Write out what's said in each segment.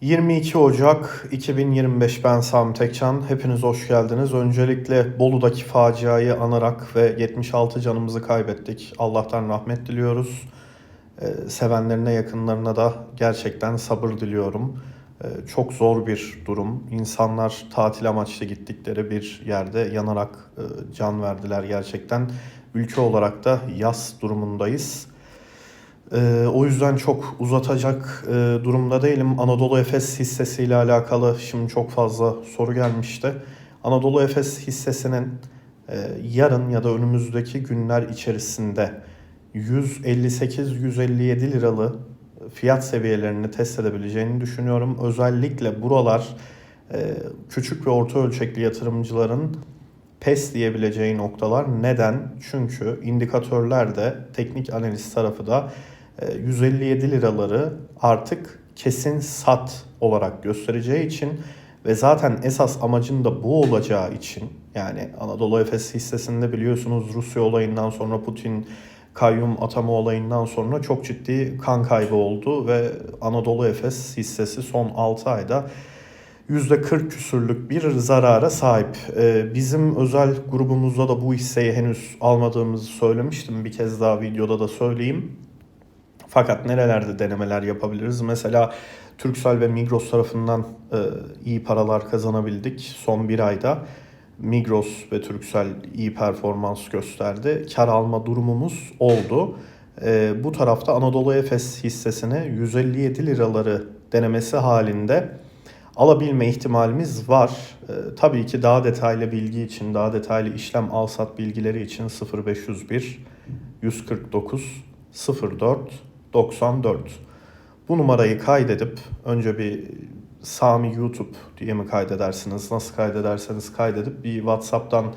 22 Ocak 2025 ben Sami Tekcan. Hepiniz hoş geldiniz. Öncelikle Bolu'daki faciayı anarak ve 76 canımızı kaybettik. Allah'tan rahmet diliyoruz. Ee, sevenlerine, yakınlarına da gerçekten sabır diliyorum. Ee, çok zor bir durum. İnsanlar tatil amaçlı gittikleri bir yerde yanarak e, can verdiler gerçekten. Ülke olarak da yas durumundayız. Ee, o yüzden çok uzatacak e, durumda değilim. Anadolu Efes hissesiyle alakalı şimdi çok fazla soru gelmişti. Anadolu Efes hissesinin e, yarın ya da önümüzdeki günler içerisinde 158-157 liralı fiyat seviyelerini test edebileceğini düşünüyorum. Özellikle buralar e, küçük ve orta ölçekli yatırımcıların pes diyebileceği noktalar. Neden? Çünkü indikatörler de teknik analiz tarafı da 157 liraları artık kesin sat olarak göstereceği için ve zaten esas amacın da bu olacağı için yani Anadolu Efes hissesinde biliyorsunuz Rusya olayından sonra Putin kayyum atama olayından sonra çok ciddi kan kaybı oldu ve Anadolu Efes hissesi son 6 ayda %40 küsürlük bir zarara sahip. Ee, bizim özel grubumuzda da bu hisseyi henüz almadığımızı söylemiştim. Bir kez daha videoda da söyleyeyim. Fakat nerelerde denemeler yapabiliriz? Mesela Turkcell ve Migros tarafından e, iyi paralar kazanabildik son bir ayda. Migros ve Turkcell iyi performans gösterdi. Kar alma durumumuz oldu. E, bu tarafta Anadolu Efes hissesine 157 liraları denemesi halinde alabilme ihtimalimiz var. E, tabii ki daha detaylı bilgi için, daha detaylı işlem alsat bilgileri için 0501 149 04 94. Bu numarayı kaydedip önce bir Sami YouTube diye mi kaydedersiniz? Nasıl kaydederseniz kaydedip bir WhatsApp'tan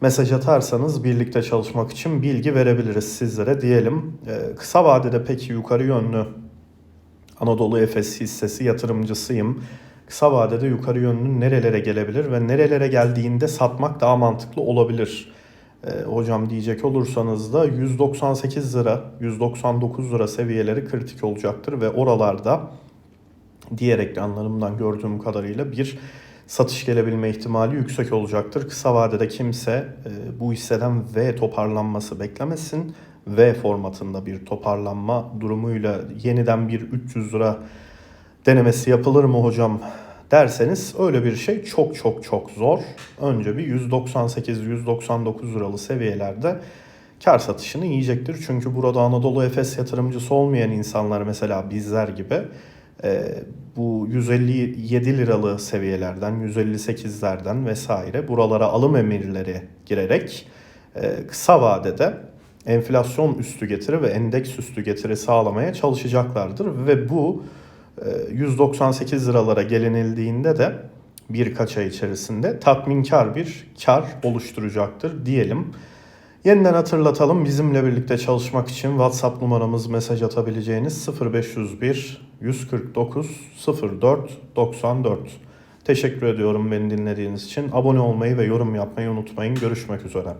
mesaj atarsanız birlikte çalışmak için bilgi verebiliriz sizlere diyelim. Ee, kısa vadede peki yukarı yönlü Anadolu Efes hissesi yatırımcısıyım. Kısa vadede yukarı yönlü nerelere gelebilir ve nerelere geldiğinde satmak daha mantıklı olabilir? E, hocam diyecek olursanız da 198 lira, 199 lira seviyeleri kritik olacaktır ve oralarda diğer ekranlarımdan gördüğüm kadarıyla bir satış gelebilme ihtimali yüksek olacaktır. Kısa vadede kimse e, bu hisseden V toparlanması beklemesin. V formatında bir toparlanma durumuyla yeniden bir 300 lira denemesi yapılır mı hocam derseniz öyle bir şey çok çok çok zor. Önce bir 198-199 liralı seviyelerde kar satışını yiyecektir. Çünkü burada Anadolu Efes yatırımcısı olmayan insanlar mesela bizler gibi e, bu 157 liralı seviyelerden, 158'lerden vesaire buralara alım emirleri girerek e, kısa vadede enflasyon üstü getiri ve endeks üstü getiri sağlamaya çalışacaklardır ve bu 198 liralara gelinildiğinde de birkaç ay içerisinde tatminkar bir kar oluşturacaktır diyelim. Yeniden hatırlatalım bizimle birlikte çalışmak için WhatsApp numaramız mesaj atabileceğiniz 0501 149 04 94. Teşekkür ediyorum beni dinlediğiniz için. Abone olmayı ve yorum yapmayı unutmayın. Görüşmek üzere.